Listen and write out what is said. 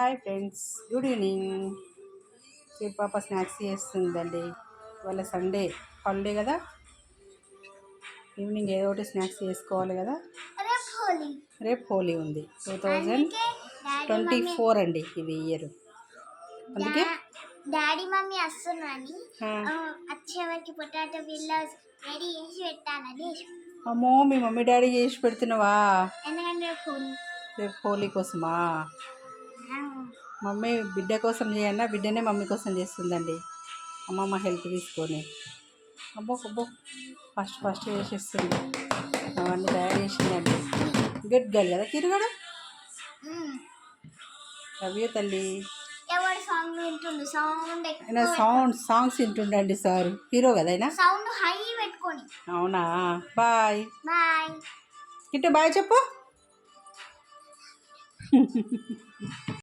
Hi friends good evening. ఈ పాప snacks చేస్తుందండి. వాళ్ళ సండే హాలిడే కదా? ఈవినింగ్ ఏదో ఒకటి స్నాక్స్ చేసుకోవాలి కదా? రేపు హోలీ. ఉంది. టూ థౌజండ్ ట్వంటీ ఫోర్ అండి ఇది ఇయర్. అందుకే? డాడీ మమ్మీ ఆ, వచ్చేవరకు పొటాటో బిల్లాస్ రెడీ చేసి పెట్టాలని అమ్మో మీ మమ్మీ డాడీ చేసి పెడుతున్నావా? ఎందుకంటే రేపు హోలీ కోసమా? మమ్మీ బిడ్డ కోసం చేయన్నా బిడ్డనే మమ్మీ కోసం చేస్తుందండి. అమ్మమ్మ హెల్ప్ తీసుకొని. అబ్బో అబ్బో. ఫస్ట్ ఫస్ట్ చేసేస్తుంది. అవన్నీ తయారు చేసిందండి. గుడ్ గర్ల్ కదా తిరగడు. రవ్య తల్లి. సౌండ్ ఆయన సౌండ్ సాంగ్స్ వింటుండండి సార్. హీరో కదా ఆయన సౌండ్ హై పెట్టుకొని. అవునా? బాయ్. బాయ్. కిట్టు బాయ్ చెప్పు.